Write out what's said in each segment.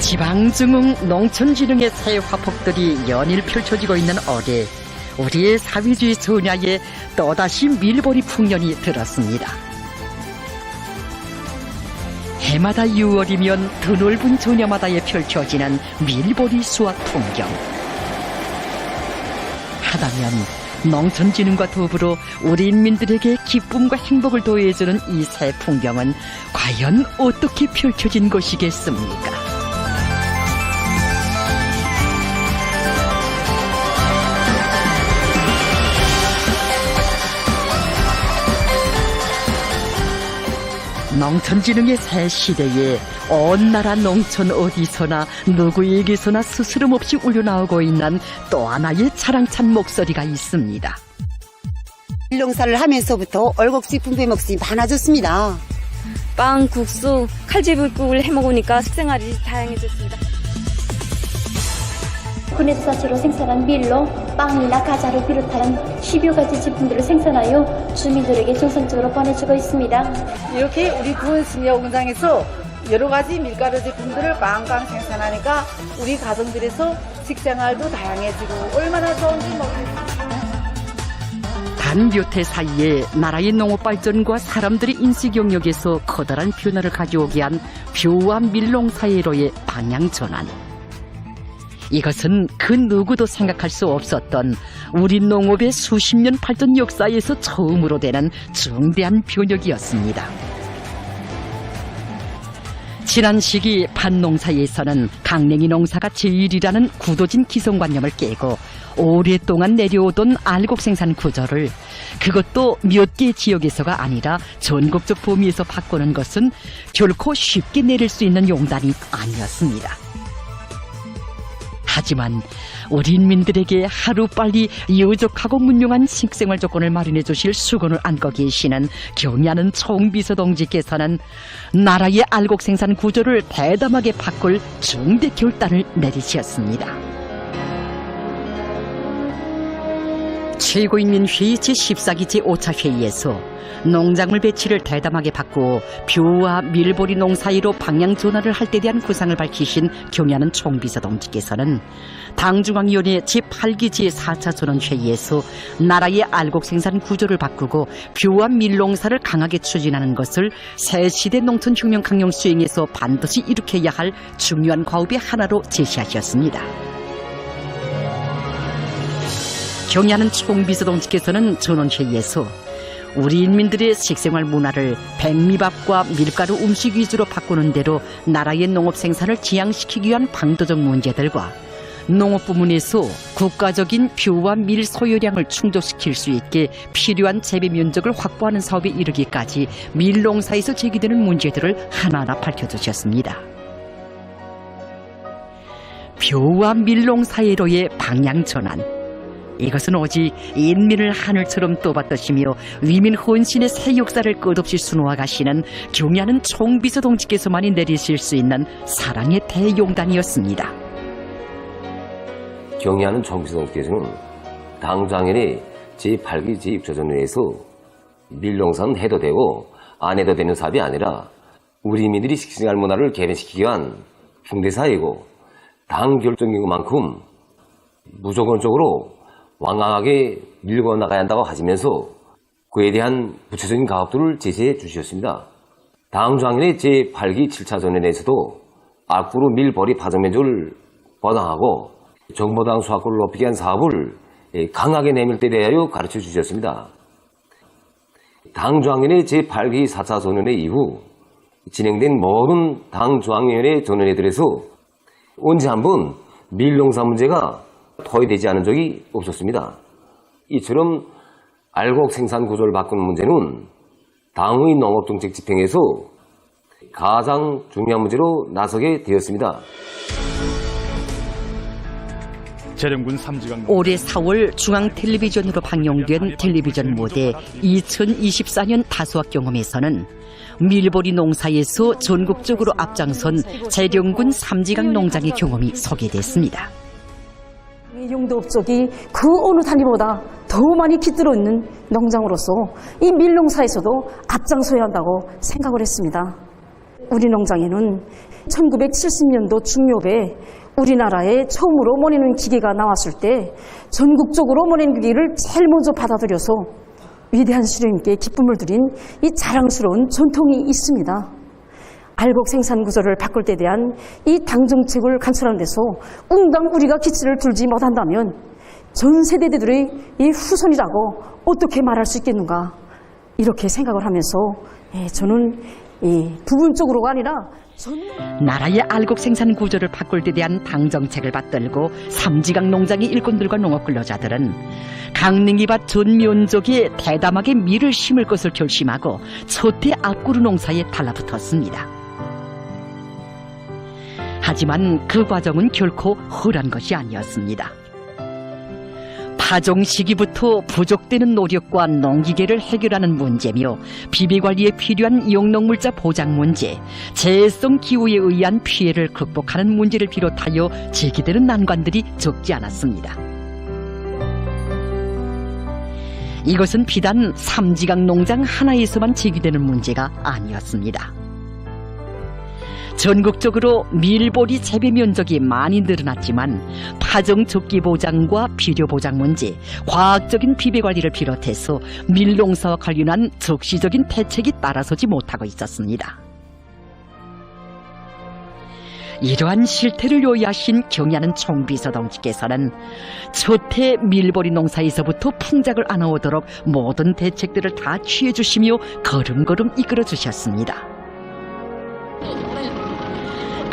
지방증흥 농촌진흥의 새 화폭들이 연일 펼쳐지고 있는 어제 우리의 사회주의 전야에 또다시 밀보리 풍년이 들었습니다. 해마다 6월이면 드넓은 전야마다에 펼쳐지는 밀보리 수확 풍경. 하다면 농촌진흥과 더불어 우리 인민들에게 기쁨과 행복을 도해주는 이 새 풍경은 과연 어떻게 펼쳐진 것이겠습니까? 농촌진흥의 새 시대에 온 나라 농촌 어디서나 누구에게서나 스스럼 없이 울려나오고 있는 또 하나의 자랑찬 목소리가 있습니다. 일농사를 하면서부터 얼곡지 분배 몫이 많아졌습니다. 빵, 국수, 칼집을국을 해먹으니까 식생활이 다양해졌습니다. 군에서사시로 생산한 밀로 빵이나 과자를 비롯한 10여 가지 제품들을 생산하여 주민들에게 정성적으로 보내주고 있습니다. 이렇게 우리 구원심야 공장에서 여러 가지 밀가루 제품들을 빵빵 생산하니까 우리 가정들에서 식생활도 다양해지고 얼마나 좋은지 몇해 사이에 나라의 농업 발전과 사람들의 인식 영역에서 커다란 변화를 가져오게 한 뷰와 밀농 사회로의 방향 전환. 이것은 그 누구도 생각할 수 없었던 우리 농업의 수십 년 발전 역사에서 처음으로 되는 중대한 변혁이었습니다. 지난 시기 판농사에서는 강냉이 농사가 제일이라는 굳어진 기성관념을 깨고 오랫동안 내려오던 알곡 생산 구조를 그것도 몇 개 지역에서가 아니라 전국적 범위에서 바꾸는 것은 결코 쉽게 내릴 수 있는 용단이 아니었습니다. 하지만 우리 인민들에게 하루빨리 유족하고 문명한 식생활 조건을 마련해 주실 수건을 안고 계시는 경의하는 총비서 동지께서는 나라의 알곡 생산 구조를 대담하게 바꿀 중대 결단을 내리셨습니다. 최고인민 회의 제14기 제5차 회의에서 농작물 배치를 대담하게 바꾸어 뷰와 밀보리 농 사이로 방향 전환을 할 때 대한 구상을 밝히신 경의하는 총비서동지께서는 당중앙위원회 제8기 제4차 전원회의에서 나라의 알곡 생산 구조를 바꾸고 뷰와 밀농사를 강하게 추진하는 것을 새 시대 농촌혁명 강령 수행에서 반드시 일으켜야 할 중요한 과업의 하나로 제시하셨습니다. 경의하는 총비서동지께서는 전원회의에서 우리 인민들의 식생활 문화를 백미밥과 밀가루 음식 위주로 바꾸는 대로 나라의 농업 생산을 지향시키기 위한 방도적 문제들과 농업 부문에서 국가적인 뷰와 밀 소요량을 충족시킬 수 있게 필요한 재배 면적을 확보하는 사업에 이르기까지 밀농사에서 제기되는 문제들을 하나하나 밝혀주셨습니다. 뷰와 밀농 사이로의 방향 전환. 이것은 오직 인민을 하늘처럼 떠받드시며 위민 혼신의 새 역사를 끝없이 수놓아 가시는 경의하는 총비서 동지께서만이 내리실 수 있는 사랑의 대용단이었습니다. 경의하는 정비서께서는 당장일에 제8기 제6조전회에서 밀농사는 해도 되고 안 해도 되는 사업이 아니라 우리 민들이 식생활 문화를 개변시키기 위한 중대사이고 당 결정인 것만큼 무조건적으로 완강하게 밀고 나가야 한다고 하시면서 그에 대한 구체적인 가업들을 제시해 주셨습니다. 다음 장년의 제8기 7차 전원에서도 앞으로 밀벌이 파전 면적을 보장하고 정보당 수확을 높이기 위한 사업을 강하게 내밀 때 대하여 가르쳐 주셨습니다. 당 중앙위원회 제8기 4차 전원회 이후 진행된 모든 당 중앙위원회 전원회들에서 언제 한번 밀농사 문제가 토의되지 않은 적이 없었습니다. 이처럼 알곡 생산 구조를 바꾸는 문제는 당의 농업정책 집행에서 가장 중요한 문제로 나서게 되었습니다. 재령군 삼지강 올해 4월 중앙 텔레비전으로 방영된 텔레비전 무대 2024년 다수학 경험에서는 밀보리 농사에서 전국적으로 앞장선 재령군 삼지강 농장의 경험이 소개됐습니다. 이 용도업적이 그 어느 단위보다 더 많이 깃들어 있는 농장으로서 이 밀농사에서도 앞장서야 한다고 생각을 했습니다. 우리 농장에는 1970년도 중엽에 우리나라에 처음으로 모내는 기계가 나왔을 때 전국적으로 모내는 기계를 제일 먼저 받아들여서 위대한 수령님께 기쁨을 드린 이 자랑스러운 전통이 있습니다. 알곡 생산 구조를 바꿀 때 대한 이 당 정책을 간수하는 데서 웅당 우리가 기치를 들지 못한다면 전 세대들의 이 후손이라고 어떻게 말할 수 있겠는가 이렇게 생각을 하면서 예, 저는 이 부분적으로가 아니라 전 나라의 알곡 생산 구조를 바꿀 때 대한 당정책을 받들고 삼지강 농장의 일꾼들과 농업 근로자들은 강릉이밭 전 면적에 대담하게 밀을 심을 것을 결심하고 초태 앞구루 농사에 달라붙었습니다. 하지만 그 과정은 결코 홀한 것이 아니었습니다. 파종 시기부터 부족되는 노력과 농기계를 해결하는 문제며 비비관리에 필요한 용농물자 보장 문제, 재해성 기후에 의한 피해를 극복하는 문제를 비롯하여 제기되는 난관들이 적지 않았습니다. 이것은 비단 삼지강 농장 하나에서만 제기되는 문제가 아니었습니다. 전국적으로 밀보리 재배 면적이 많이 늘어났지만 파종 적기 보장과 비료 보장 문제, 과학적인 비배 관리를 비롯해서 밀농사와 관련한 적시적인 대책이 따라서지 못하고 있었습니다. 이러한 실태를 요야하신 경야는 총비서 동지께서는 초태 밀보리 농사에서부터 풍작을 안아오도록 모든 대책들을 다 취해 주시며 걸음걸음 이끌어 주셨습니다.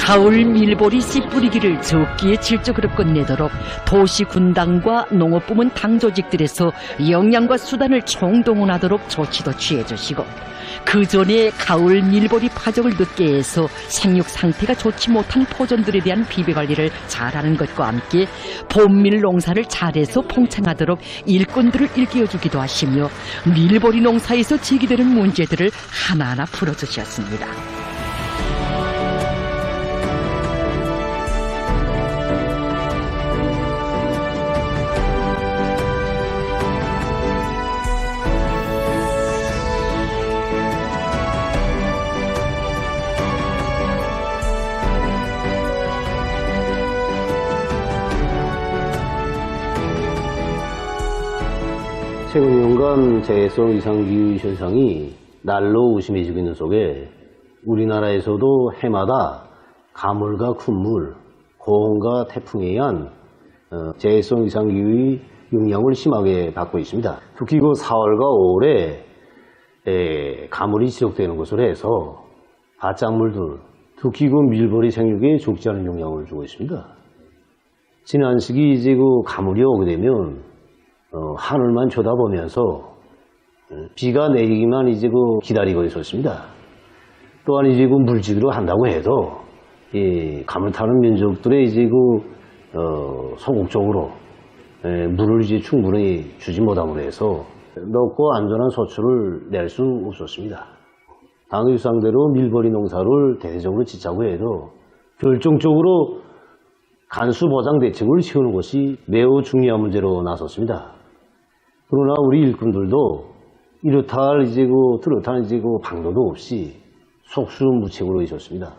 가을 밀보리 씨 뿌리기를 적기에 질적으로 끝내도록 도시 군당과 농업부문 당 조직들에서 역량과 수단을 총동원하도록 조치도 취해 주시고 그 전에 가을 밀보리 파종을 늦게 해서 생육 상태가 좋지 못한 포존들에 대한 비배 관리를 잘하는 것과 함께 봄밀 농사를 잘해서 봉창하도록 일꾼들을 일깨워주기도 하시며 밀보리 농사에서 제기되는 문제들을 하나하나 풀어주셨습니다. 2년간 재해성 이상 기후 현상이 날로 우심해지고 있는 속에 우리나라에서도 해마다 가물과 쿤물, 고온과 태풍에 의한 어, 재해성 이상 기후의 영향을 심하게 받고 있습니다. 특히 그 4월과 5월에 에, 가물이 지속되는 것으로 해서 바짝물들, 특히 그 밀보리 생육에 좋지 않은 영향을 주고 있습니다. 지난 시기 이제 그 가물이 오게 되면 어, 하늘만 쳐다보면서 어, 비가 내리기만 이제 그 기다리고 있었습니다. 또한 이제 그 물지기로 한다고 해도 이 감을 타는 민족들의 이제 그 어, 소극적으로 에, 물을 이제 충분히 주지 못함으로 해서 넓고 안전한 소출을 낼 수 없었습니다. 당의 상대로 밀버리 농사를 대대적으로 짓자고 해도 결정적으로 간수 보장 대책을 세우는 것이 매우 중요한 문제로 나섰습니다. 그러나 우리 일꾼들도 이렇다 할 이제 그 그렇다 할 이제 그 방도도 없이 속수무책으로 있었습니다.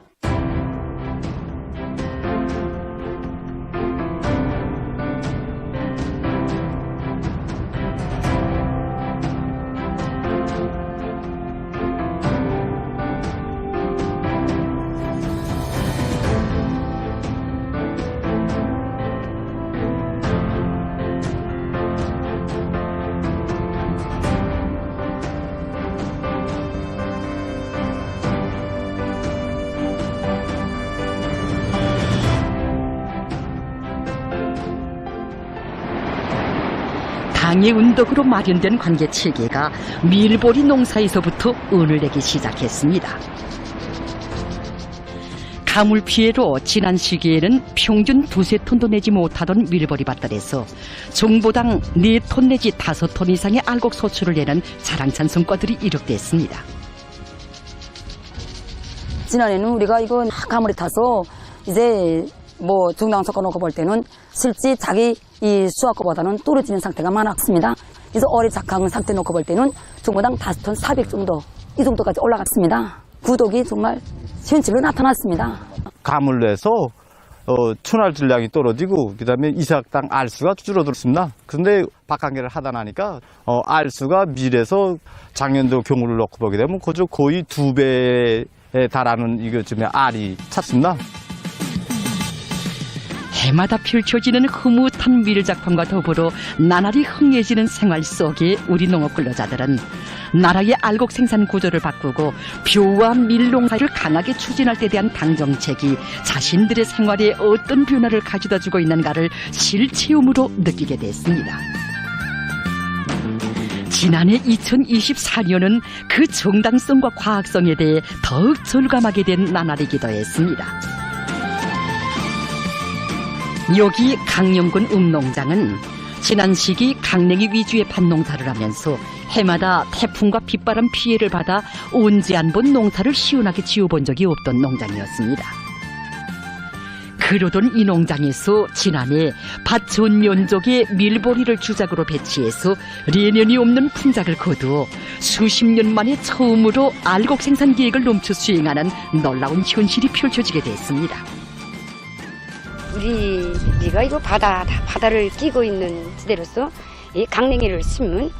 당의 운덕으로 마련된 관계 체계가 밀보리 농사에서부터 은을 내기 시작했습니다. 가물 피해로 지난 시기에는 평균 두세 톤도 내지 못하던 밀보리 밭들에서 종보당 네 톤 내지 다섯 톤 이상의 알곡 소출을 내는 자랑찬 성과들이 이룩됐습니다. 지난해는 우리가 이거 가물이 타서 이제 뭐 중당 섞어놓고 볼 때는 실제 자기 이 수확거보다는 떨어지는 상태가 많았습니다. 그래서 어리 작황 상태 놓고 볼 때는 중고당 5톤 400 정도 이 정도까지 올라갔습니다. 구독이 정말 현실로 나타났습니다. 감을 내서 어, 춘활 질량이 떨어지고 그다음에 이삭당 알수가 줄어들었습니다. 근데 박한계를 하다 나니까 어, 알수가 밀에서 작년도 경우를 넣고 보게 되면 그저 거의 두 배에 달하는 이거 좀 알이 찼습니다. 해마다 펼쳐지는 흐뭇한 밀작품과 더불어 나날이 흥해지는 생활 속에 우리 농업 근로자들은 나라의 알곡 생산 구조를 바꾸고 벼와 밀 농사를 강하게 추진할 때 대한 당정책이 자신들의 생활에 어떤 변화를 가져다 주고 있는가를 실체험으로 느끼게 됐습니다. 지난해 2024년은 그 정당성과 과학성에 대해 더욱 절감하게 된 나날이기도 했습니다. 여기 강영군 읍농장은 지난 시기 강냉이 위주의 밭농사를 하면서 해마다 태풍과 빗바람 피해를 받아 언제 한번 농사를 시원하게 지어본 적이 없던 농장이었습니다. 그러던 이 농장에서 지난해 밭 전 면적의 밀보리를 주작으로 배치해서 예년이 없는 풍작을 거두어 수십 년 만에 처음으로 알곡 생산 계획을 넘쳐 수행하는 놀라운 현실이 펼쳐지게 됐습니다. 우리가 이거 바다 다 바다를 끼고 있는 지대로서 이 강냉이를 심은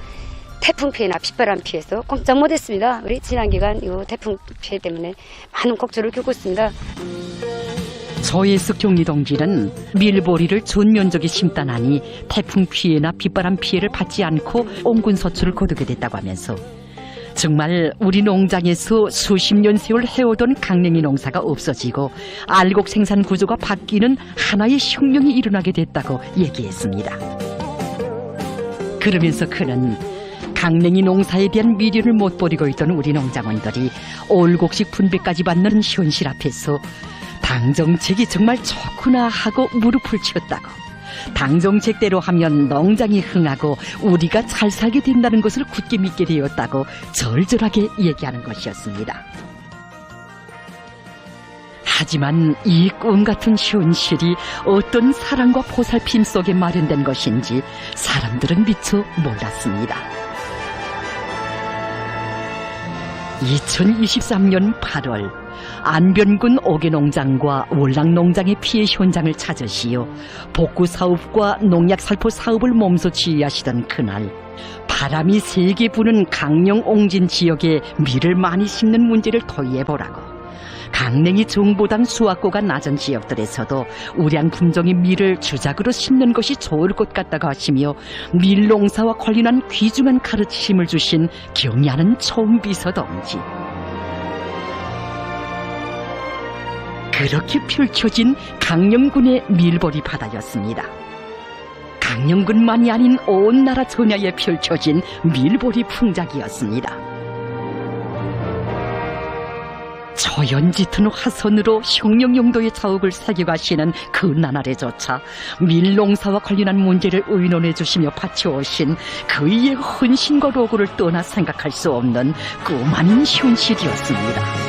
태풍 피해나 빗바람 피해서 꼼짝 못했습니다. 우리 지난 기간 이 태풍 피해 때문에 많은 곡절을 겪고 있습니다. 저예숙 경리동지는 밀보리를 전 면적에 심다나니 태풍 피해나 빗바람 피해를 받지 않고 온군 서출을 거두게 됐다고 하면서 정말 우리 농장에서 수십 년 세월 해오던 강냉이 농사가 없어지고 알곡 생산 구조가 바뀌는 하나의 혁명이 일어나게 됐다고 얘기했습니다. 그러면서 그는 강냉이 농사에 대한 미련을 못 버리고 있던 우리 농장원들이 올곡식 분배까지 받는 현실 앞에서 당정책이 정말 좋구나 하고 무릎을 치었다고. 당정책대로 하면 농장이 흥하고 우리가 잘 살게 된다는 것을 굳게 믿게 되었다고 절절하게 얘기하는 것이었습니다. 하지만 이 꿈 같은 현실이 어떤 사랑과 보살핌 속에 마련된 것인지 사람들은 미처 몰랐습니다. 2023년 8월 안변군 오개농장과 월락농장의 피해 현장을 찾으시어 복구 사업과 농약 살포 사업을 몸소 지휘하시던 그날 바람이 세게 부는 강령 옹진 지역에 밀을 많이 심는 문제를 토의해보라고 강냉이 정보당 수확고가 낮은 지역들에서도 우량 품종의 밀을 주작으로 심는 것이 좋을 것 같다고 하시며 밀농사와 관련한 귀중한 가르침을 주신 경의하는 총비서동지. 그렇게 펼쳐진 강령군의 밀보리 바다였습니다. 강령군만이 아닌 온 나라 전야에 펼쳐진 밀보리 풍작이었습니다. 저연짙은 화선으로 혁명 용도의 자욱을 새겨가시는 그 나날에조차 밀농사와 관련한 문제를 의논해 주시며 바쳐오신 그의 헌신과 로고를 떠나 생각할 수 없는 꿈 아닌 현실이었습니다.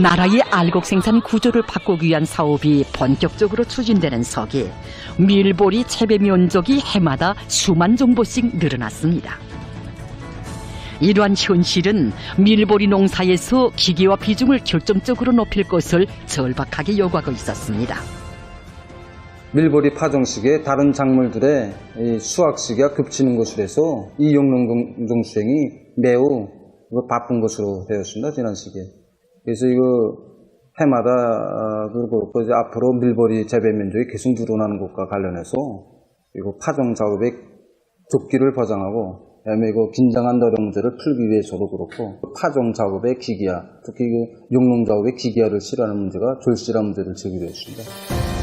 나라의 알곡 생산 구조를 바꾸기 위한 사업이 본격적으로 추진되는 석에 밀보리 재배 면적이 해마다 수만 정보씩 늘어났습니다. 이러한 현실은 밀보리 농사에서 기계와 비중을 결정적으로 높일 것을 절박하게 요구하고 있었습니다. 밀보리 파종 시기에 다른 작물들의 이 수확 시기가 겹치는 것으로 해서 이 용농종 수행이 매우 바쁜 것으로 되었습니다. 지난 시기에. 그래서 이거 해마다 어, 그리고 그 앞으로 밀보리 재배 면적이 계속 늘어나는 것과 관련해서 이거 파종 작업의 조기를 보장하고 그다음에 이거 긴장한 노령 문제를 풀기 위해서도 그렇고 파종 작업의 기기화, 특히 그 용농 작업의 기기화를 실현하는 문제가 절실한 문제를 제기되었습니다.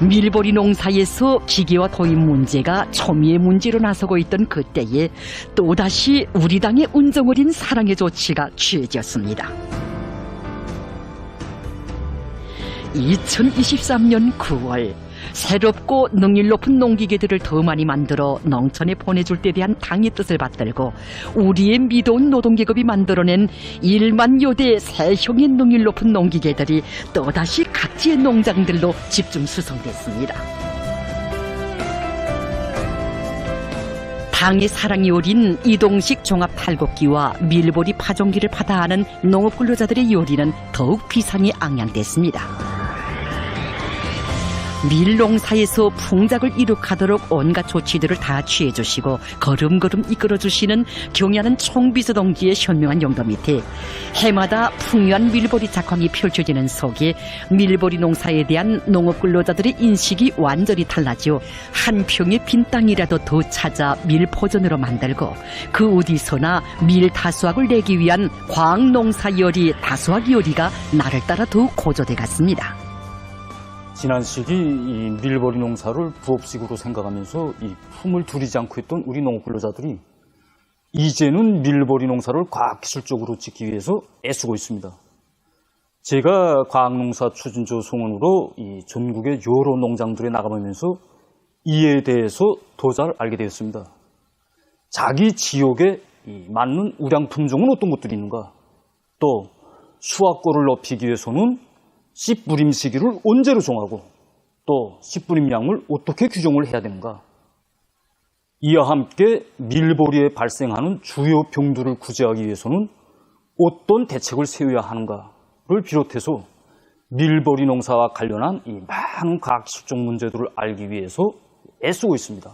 밀보리 농사에서 기계와 도입 문제가 초미의 문제로 나서고 있던 그때에 또다시 우리 당의 운정어린 사랑의 조치가 취해졌습니다. 2023년 9월 새롭고 능률 높은 농기계들을 더 많이 만들어 농촌에 보내줄 때 대한 당의 뜻을 받들고 우리의 미도운 노동계급이 만들어낸 일만 요대 새형의 능률 높은 농기계들이 또다시 각지의 농장들로 집중 수송됐습니다. 당의 사랑이 어린 이동식 종합 탈곡기와 밀보리 파종기를 받아하는 농업 근로자들의 요리는 더욱 비상이 ang양됐습니다. 밀농사에서 풍작을 이룩하도록 온갖 조치들을 다 취해 주시고 걸음걸음 이끌어 주시는 경야는 총비서 동지의 현명한 용도 밑에 해마다 풍요한 밀보리 작황이 펼쳐지는 속에 밀보리 농사에 대한 농업 근로자들의 인식이 완전히 달라져 한 평의 빈 땅이라도 더 찾아 밀포전으로 만들고 그 어디서나 밀 다수학을 내기 위한 광농사 요리 다수학 요리가 날을 따라 더욱 고조돼 갔습니다. 지난 시기 이 밀버리 농사를 부업식으로 생각하면서 이 품을 들이지 않고 있던 우리 농업 근로자들이 이제는 밀버리 농사를 과학기술적으로 짓기 위해서 애쓰고 있습니다. 제가 과학농사 추진조 송원으로 이 전국의 여러 농장들에 나가보면서 이에 대해서 더 잘 알게 되었습니다. 자기 지역에 이 맞는 우량 품종은 어떤 것들이 있는가? 또 수확고를 높이기 위해서는 씨 뿌림 시기를 언제로 정하고 또씨 뿌림량을 어떻게 규정을 해야 되는가? 이와 함께 밀보리에 발생하는 주요 병들을 구제하기 위해서는 어떤 대책을 세워야 하는가를 비롯해서 밀보리 농사와 관련한 이 많은 과학기술적 문제들을 알기 위해서 애쓰고 있습니다.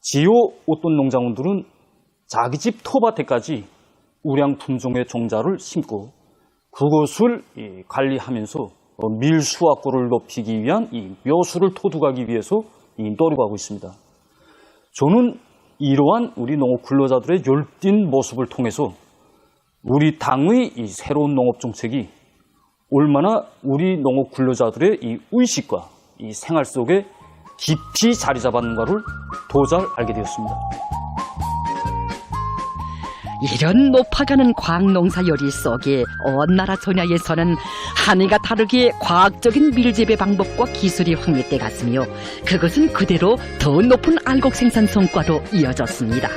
지요 어떤 농장원들은 자기 집 토밭에까지 우량 품종의 종자를 심고 그것을 이 관리하면서 어, 밀 수확고를 높이기 위한 이 묘수를 토득하기 위해서 이 노력하고 있습니다. 저는 이러한 우리 농업 근로자들의 열띤 모습을 통해서 우리 당의 이 새로운 농업 정책이 얼마나 우리 농업 근로자들의 이 의식과 이 생활 속에 깊이 자리 잡았는가를 더잘 알게 되었습니다. 이런 높아가는 광농사 요리 속에 온 나라 전야에서는 하늘과 다르게 과학적인 밀재배 방법과 기술이 확립돼 갔으며 그것은 그대로 더 높은 알곡 생산 성과로 이어졌습니다.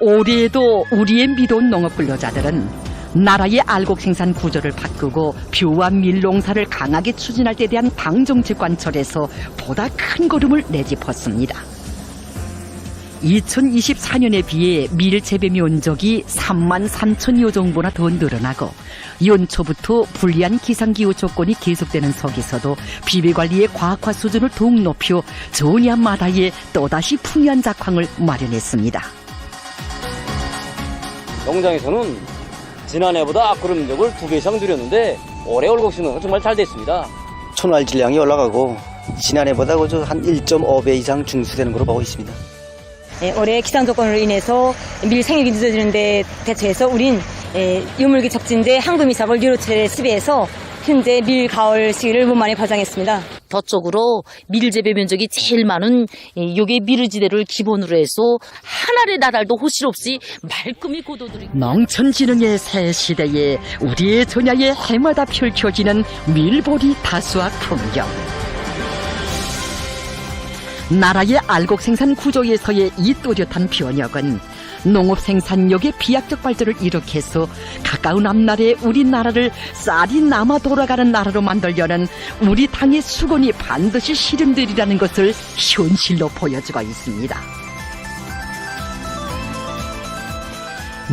올해에도 우리의 미도운 농업 근로자들은 나라의 알곡 생산 구조를 바꾸고 뷰와 밀농사를 강하게 추진할 때 대한 당 정책 관철에서 보다 큰 걸음을 내짚었습니다. 2024년에 비해 밀 재배 면적이 3만 3천 여 정보나 더 늘어나고 연초부터 불리한 기상기후 조건이 계속되는 속에서도 비배관리의 과학화 수준을 더욱 높여 전야마다에 또다시 풍요한 작황을 마련했습니다. 농장에서는 지난해보다 앞구름 면적을 두 배 이상 줄였는데 올해 올곡신은 정말 잘 됐습니다. 촌알 질량이 올라가고 지난해보다 한 1.5배 이상 중수되는 걸로 보고 있습니다. 예, 올해 기상 조건으로 인해서 밀 생육이 늦어지는데 대처해서 우린 예, 유물기 적진대 항금이삭을 유로체에 수비해서 현재 밀 가을 시기를 무만히 보장했습니다. 저쪽으로 밀재배 면적이 제일 많은 이 요게 미르지대를 기본으로 해서 하나의 나달도 호실 없이 말끔히 고도들이 농촌진흥의 새 시대에 우리의 전야에 해마다 펼쳐지는 밀보리 다수학 풍경. 나라의 알곡 생산 구조에서의 이 또렷한 변혁은 농업 생산력의 비약적 발전을 일으켜서 가까운 앞날에 우리나라를 쌀이 남아 돌아가는 나라로 만들려는 우리 당의 수건이 반드시 실현되리라는 것을 현실로 보여주고 있습니다.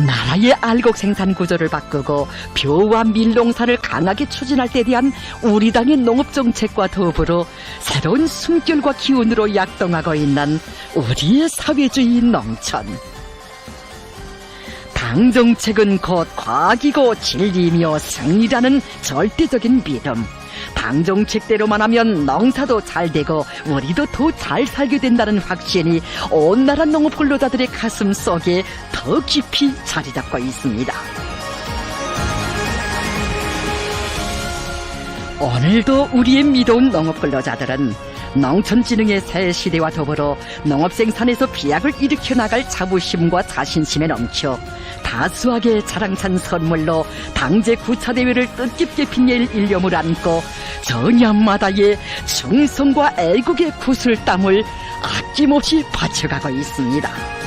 나라의 알곡 생산 구조를 바꾸고 벼와 밀농사를 강하게 추진할 때 대한 우리 당의 농업 정책과 더불어 새로운 숨결과 기운으로 약동하고 있는 우리의 사회주의 농촌. 당 정책은 곧 과학이고 진리며 승리라는 절대적인 믿음. 당 정책대로만 하면 농사도 잘 되고 우리도 더 잘 살게 된다는 확신이 온 나라 농업 근로자들의 가슴 속에 더 깊이 자리 잡고 있습니다. 오늘도 우리의 미로운 농업 근로자들은 농촌진흥의 새 시대와 더불어 농업생산에서 비약을 일으켜 나갈 자부심과 자신심에 넘쳐 다수하게 자랑찬 선물로 당제 구차대회를 뜻깊게 빛낼 일념을 안고 전야마다의 충성과 애국의 구슬땀을 아낌없이 바쳐가고 있습니다.